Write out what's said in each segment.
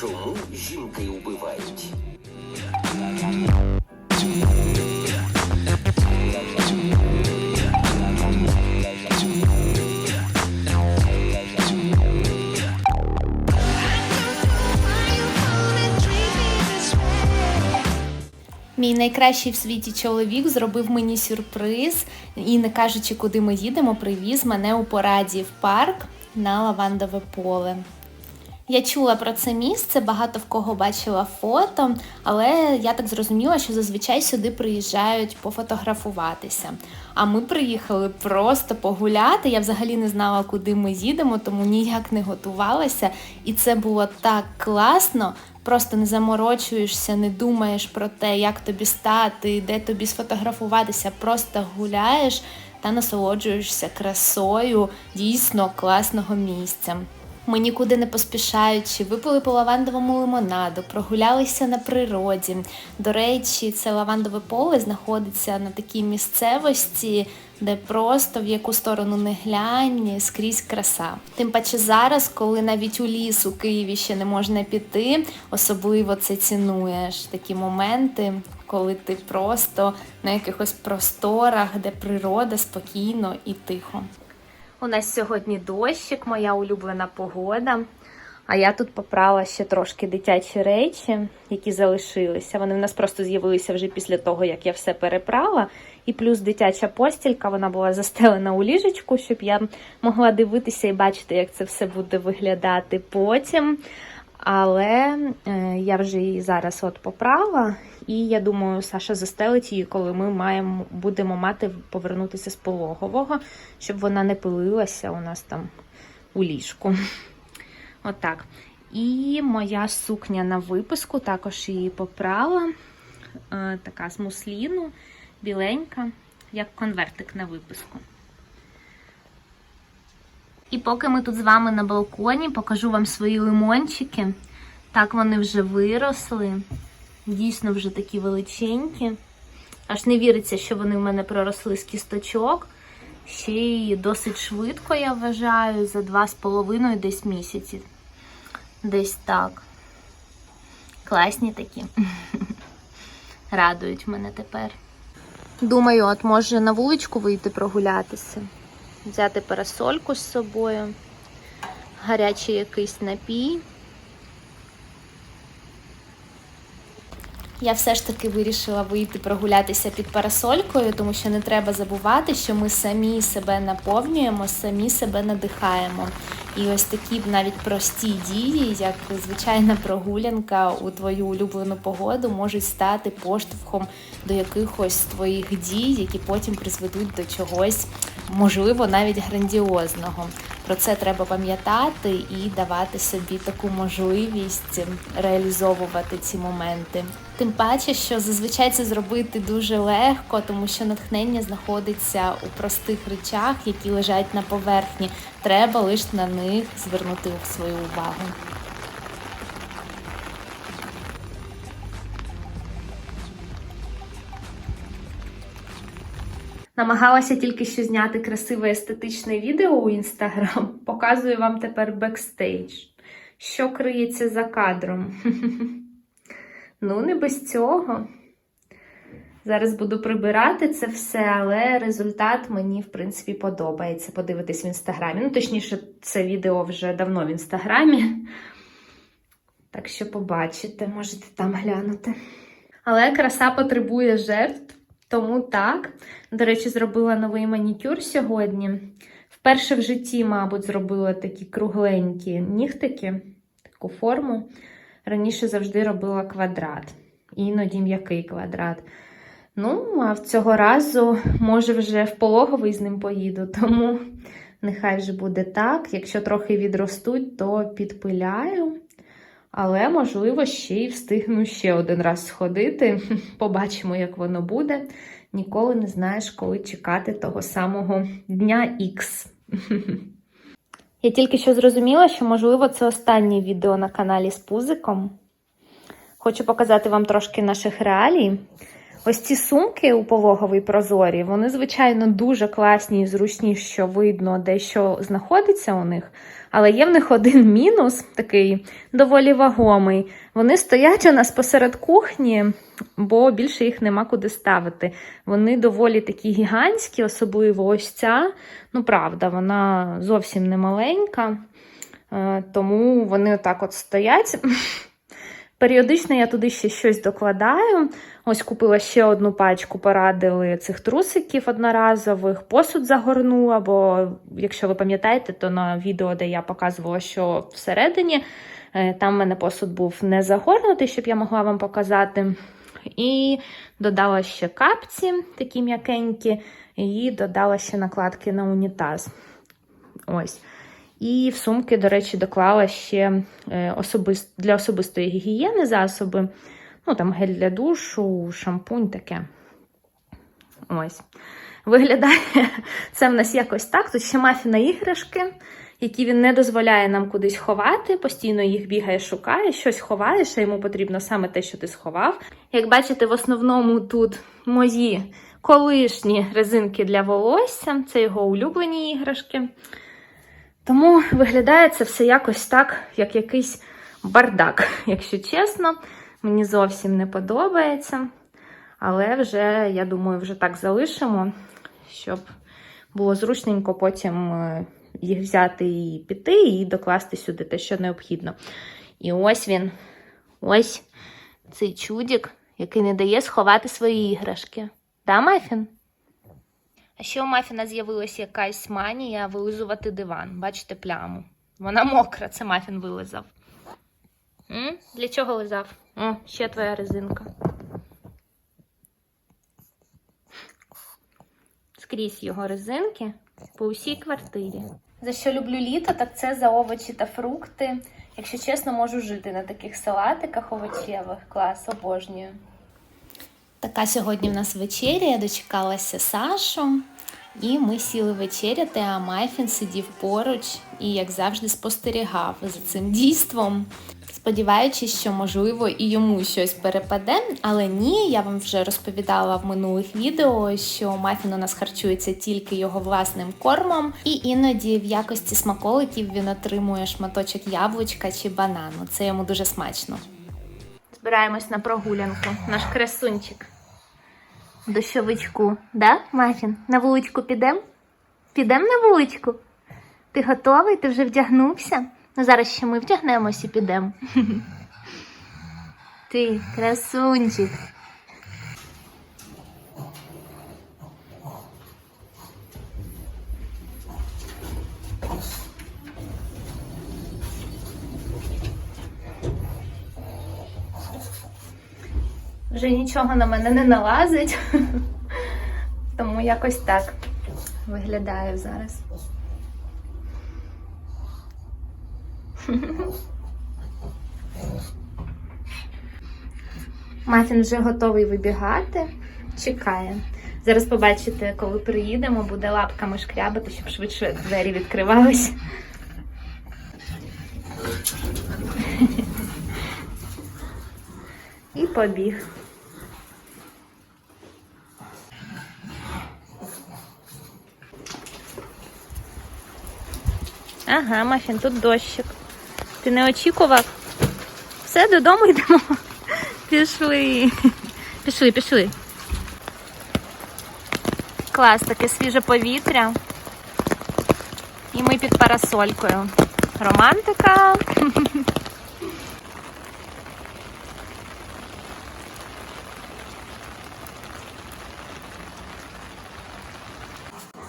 Чому жінки вбивають? Мій найкращий в світі чоловік зробив мені сюрприз і, не кажучи, куди ми їдемо, привіз мене у пораді в парк на лавандове поле. Я чула про це місце, багато в кого бачила фото, але я так зрозуміла, що зазвичай сюди приїжджають пофотографуватися. А ми приїхали просто погуляти. Я взагалі не знала, куди ми їдемо, тому ніяк не готувалася. І це було так класно. Просто не заморочуєшся, не думаєш про те, як тобі стати, де тобі сфотографуватися, просто гуляєш та насолоджуєшся красою дійсно класного місця. Ми нікуди не поспішаючи, випили по лавандовому лимонаду, прогулялися на природі. До речі, це лавандове поле знаходиться на такій місцевості, де просто в яку сторону не глянь, скрізь краса. Тим паче зараз, коли навіть у ліс у Києві ще не можна піти, особливо це цінуєш такі моменти, коли ти просто на якихось просторах, де природа спокійно і тихо. У нас сьогодні дощик, моя улюблена погода. А я тут попрала ще трошки дитячі речі, які залишилися. Вони в нас просто з'явилися вже після того, як я все перепрала. І плюс дитяча постілька, вона була застелена у ліжечку, щоб я могла дивитися і бачити, як це все буде виглядати потім. Але е, я вже її зараз от попрала, і я думаю, Саша застелить її, коли ми маємо будемо мати повернутися з пологового, щоб вона не пилилася у нас там у ліжку. Отак. І моя сукня на випуску, також її попрала. Е, така з мусліну, біленька, як конвертик на випуску. І поки ми тут з вами на балконі, покажу вам свої лимончики. Так вони вже виросли. Дійсно вже такі величенькі. Аж не віриться, що вони в мене проросли з кісточок. Ще й досить швидко, я вважаю, за два з половиною десь місяці. Десь так. Класні такі. Радують мене тепер. Думаю, от може на вуличку вийти прогулятися взяти парасольку з собою, гарячий якийсь напій. Я все ж таки вирішила вийти прогулятися під парасолькою, тому що не треба забувати, що ми самі себе наповнюємо, самі себе надихаємо. І ось такі навіть прості дії, як звичайна прогулянка у твою улюблену погоду, можуть стати поштовхом до якихось твоїх дій, які потім призведуть до чогось, можливо, навіть грандіозного. Про це треба пам'ятати і давати собі таку можливість реалізовувати ці моменти. Тим паче, що зазвичай це зробити дуже легко, тому що натхнення знаходиться у простих речах, які лежать на поверхні. Треба лише на них звернути свою увагу. Намагалася тільки що зняти красиве естетичне відео у інстаграм. Показую вам тепер бекстейдж. Що криється за кадром? Ну, не без цього. Зараз буду прибирати це все, але результат мені, в принципі, подобається. Подивитись в інстаграмі. Ну, точніше, це відео вже давно в інстаграмі. Так що побачите, можете там глянути. Але краса потребує жертв, тому так. До речі, зробила новий манікюр сьогодні. Вперше в житті, мабуть, зробила такі кругленькі нігтики, таку форму. Раніше завжди робила квадрат, іноді м'який квадрат. Ну, а в цього разу, може, вже в пологовий з ним поїду, тому нехай вже буде так. Якщо трохи відростуть, то підпиляю. Але, можливо, ще й встигну ще один раз сходити. Побачимо, як воно буде. Ніколи не знаєш, коли чекати того самого дня Х. Я тільки що зрозуміла, що, можливо, це останнє відео на каналі з пузиком. Хочу показати вам трошки наших реалій. Ось ці сумки у пологовий прозорі, вони, звичайно, дуже класні і зручні, що видно, де що знаходиться у них. Але є в них один мінус, такий доволі вагомий. Вони стоять у нас посеред кухні, бо більше їх нема куди ставити. Вони доволі такі гігантські, особливо ось ця. Ну, правда, вона зовсім не маленька, е, тому вони отак от стоять. Періодично я туди ще щось докладаю. Ось купила ще одну пачку, порадили цих трусиків одноразових, посуд загорнула, бо, якщо ви пам'ятаєте, то на відео, де я показувала, що всередині, е, там в мене посуд був не загорнутий, щоб я могла вам показати. І додала ще капці, такі м'якенькі, і додала ще накладки на унітаз. Ось. І в сумки, до речі, доклала ще е, особис... для особистої гігієни засоби. Ну, там гель для душу, шампунь таке. Ось. Виглядає це в нас якось так. Тут ще мафіна іграшки, які він не дозволяє нам кудись ховати. Постійно їх бігає, шукає, щось ховаєш, а йому потрібно саме те, що ти сховав. Як бачите, в основному тут мої колишні резинки для волосся, це його улюблені іграшки. Тому виглядає це все якось так, як якийсь бардак, якщо чесно. Мені зовсім не подобається. Але вже, я думаю, вже так залишимо, щоб було зручненько потім е, їх взяти і піти, і докласти сюди те, що необхідно. І ось він, ось цей чудік, який не дає сховати свої іграшки. Да, Мафін? А ще у Мафіна з'явилася якась манія вилизувати диван. Бачите пляму. Вона мокра, це Мафін вилизав. М? Для чого лизав? О, ще твоя резинка. Скрізь його резинки по усій квартирі. За що люблю літо, так це за овочі та фрукти. Якщо чесно, можу жити на таких салатиках овочевих. Клас, обожнюю. Така сьогодні в нас вечеря. Я дочекалася Сашу, і ми сіли вечеряти, а Майфін сидів поруч і, як завжди, спостерігав за цим дійством. Сподіваючись, що можливо і йому щось перепаде, але ні, я вам вже розповідала в минулих відео, що Мафін у нас харчується тільки його власним кормом, і іноді в якості смаколиків він отримує шматочок яблучка чи банану. Це йому дуже смачно. Збираємось на прогулянку. Наш красунчик. Дощовичку, да, Мафін? На вуличку підемо? Підемо на вуличку? Ти готовий? Ти вже вдягнувся? Ну, зараз ще ми вдягнемось і підемо. Ти красунчик. Вже нічого на мене не налазить. Тому якось так виглядає зараз. Мафін вже готовий вибігати, чекає. Зараз побачите, коли приїдемо, буде лапками шкрябати, щоб швидше двері відкривались. І побіг. Ага, Мафін, тут дощик. Ти не очікував? Все, додому йдемо. Пішли. Пішли, пішли. Клас, таке свіже повітря. І ми під парасолькою. Романтика.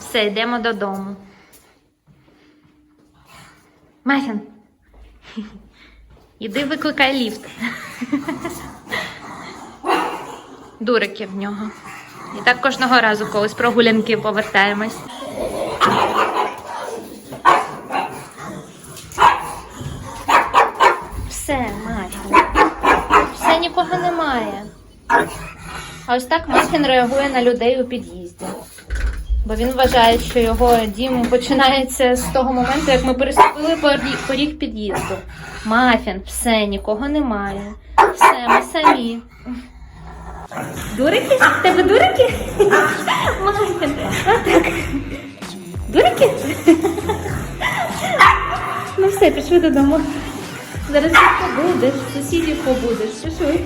Все, йдемо додому. Мафін. Іди викликай ліфт. Дурики в нього. І так кожного разу, коли з прогулянки повертаємось. Все, Мафін. Все нікого немає. А ось так Мафін реагує на людей у під'їзді. Бо він вважає, що його дім починається з того моменту, як ми переступили поріг, під'їзду. Мафін, все, нікого немає. Все, ми самі. Дурики? Тебе дурики? Отак. Дурики? Ну все, пішли додому. Зараз їх побудеш, сусідів побудеш. Пішли.